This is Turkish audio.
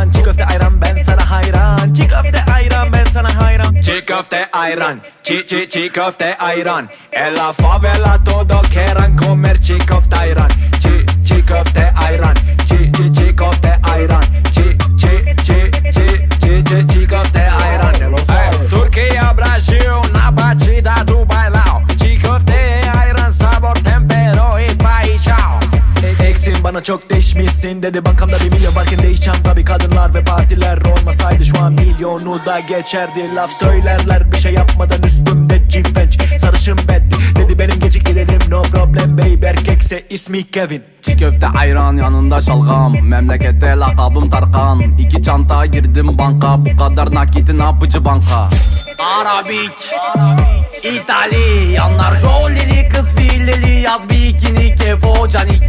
ayran Çiğ köfte ayran ben sana hayran. Çiğ köfte ayran ben sana hayran. Çiğ köfte ayran Çiğ çiğ çiğ köfte ayran En la favela todo quieran comer Eksin bana çok değişmişsin dedi. Bankamda bir milyon varken değişeceğim tabi kadınlar ve partiler Olmasaydı şu an milyonu da geçerdi. Laf söylerler bir şey yapmadan üstümde cimbenç Sarışın bed dedi. Benim gecik gidelim no problem babe. Erkekse ismi Kevin. Çiğ köfte ayran yanında şalgam. Memlekette lakabım Tarkan. İki çanta girdim banka. Bu kadar nakiti ne yapıcı banka? Arabik İtalyanlar jolili kız fileli Yaz bikini kefo canik.